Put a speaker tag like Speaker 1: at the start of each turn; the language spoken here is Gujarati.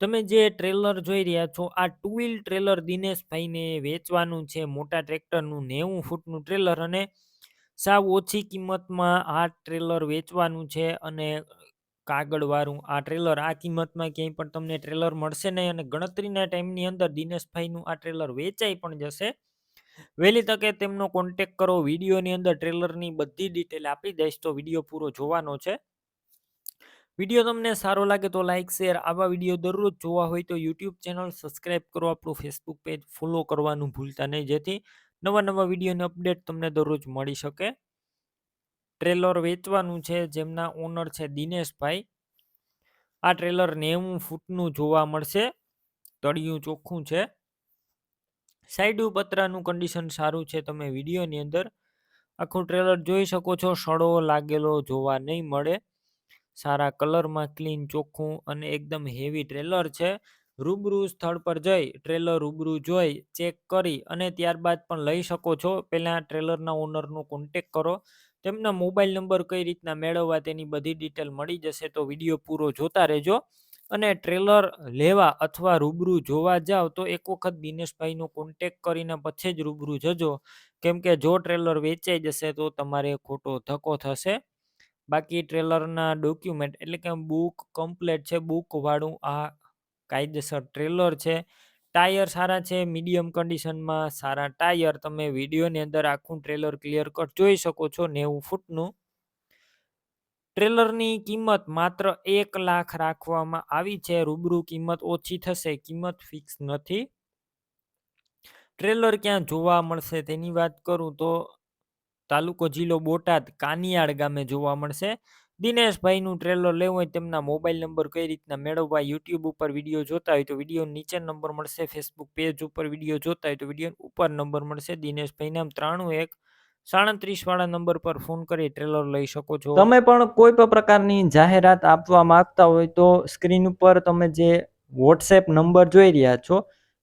Speaker 1: તમે જે ટ્રેલર જોઈ રહ્યા છો, આ ટુ વ્હીલ ટ્રેલર દિનેશભાઈને વેચવાનું છે, મોટા ટ્રેક્ટરનું નેવું ફૂટનું ટ્રેલર અને સાવ ઓછી કિંમતમાં આ ટ્રેલર વેચવાનું છે અને કાગળવાળું આ ટ્રેલર. આ કિંમતમાં ક્યાંય પણ તમને ટ્રેલર મળશે નહીં અને ગણતરીના ટાઈમની અંદર દિનેશભાઈનું આ ટ્રેલર વેચાઈ પણ જશે. વહેલી તકે તેમનો કોન્ટેક કરો, વિડીયોની અંદર ટ્રેલરની બધી ડિટેલ આપી દઈશ તો વીડિયો પૂરો જોવાનો છે. વીડિયો તમને સારો લાગે તો લાઇક શેર આવા વીડિયો દરરોજ જોવા હોય તો યુટ્યુબ ચેનલ સબસ્ક્રાઈબ કરો, આપણું ફેસબુક પેજ ફોલો કરવાનું ભૂલતા નહીં. જેથી નવા નવા વિડીયોની અપડેટ તમને દરરોજ મળી શકે. ટ્રેલર વેચવાનું છે, જેમના ઓનર છે દિનેશભાઈ. આ ટ્રેલર નેવું ફૂટનું જોવા મળશે. તળિયું ચોખ્ખું છે. સાઈડ પતરાનું કન્ડિશન સારું છે તમે વિડીયોની અંદર. આખું ટ્રેલર જોઈ શકો છો, સડો, લાગેલો, જોવા નહીં મળે. સારા કલરમાં ક્લીન, ચોખ્ખું અને એકદમ હેવી ટ્રેલર છે. રૂબરૂ સ્થળ પર જઈ, ટ્રેલર રૂબરૂ જોઈ, ચેક કરી અને ત્યારબાદ પણ લઈ શકો છો. પહેલાં ટ્રેલરના ઓનરનો કોન્ટેક કરો. તેમના મોબાઈલ નંબર કઈ રીતના મેળવવા તેની બધી ડિટેલ મળી જશે તો વીડિયો પૂરો જોતા રહેજો. અને ટ્રેલર લેવા અથવા રૂબરૂ જોવા જાઓ તો એક વખત દિનેશભાઈનો કોન્ટેક કરીને પછી જ રૂબરૂ જજો. કેમ કે જો ટ્રેલર વેચાઈ જશે તો તમારે ખોટો ધક્કો થશે. બાકી ટ્રેલરના ડોક્યુમેન્ટ એટલે કે બુક કમ્પ્લેટ છે બુકવાળું આ કાયદેસર ટ્રેલર છે. ટાયર સારા છે, મીડિયમ કન્ડિશનમાં સારા ટાયર. તમે વિડીયોની અંદર આખું ટ્રેલર ક્લિયર કટ જોઈ શકો છો નેવું ફૂટનું. ટ્રેલરની કિંમત માત્ર એક લાખ રાખવામાં આવી છે. રૂબરૂ કિંમત ઓછી થશે, કિંમત ફિક્સ નથી. ટ્રેલર ક્યાં જોવા મળશે તેની વાત કરું તો તાલુકો જિલ્લો બોટાદ કાનિયાળ ગામે જોવા મળશે. દિનેશભાઈનું ટ્રેલર લેવું હોય તેમના મોબાઈલ નંબર કઈ રીતના મેળવવા યુટ્યુબ ઉપર વીડિયો જોતા હોય તો વીડિયો નીચે નંબર મળશે. ફેસબુક પેજ ઉપર વીડિયો જોતા હોય તો વીડિયો ઉપર નંબર મળશે. દિનેશભાઈ નામ ત્રાણું એક સાડત્રીસ વાળા નંબર પર ફોન કરી ટ્રેલર લઈ શકો છો. તમે પણ કોઈ પણ પ્રકારની જાહેરાત આપવા માંગતા હોય તો સ્ક્રીન ઉપર તમે જે વોટ્સએપ નંબર જોઈ રહ્યા છો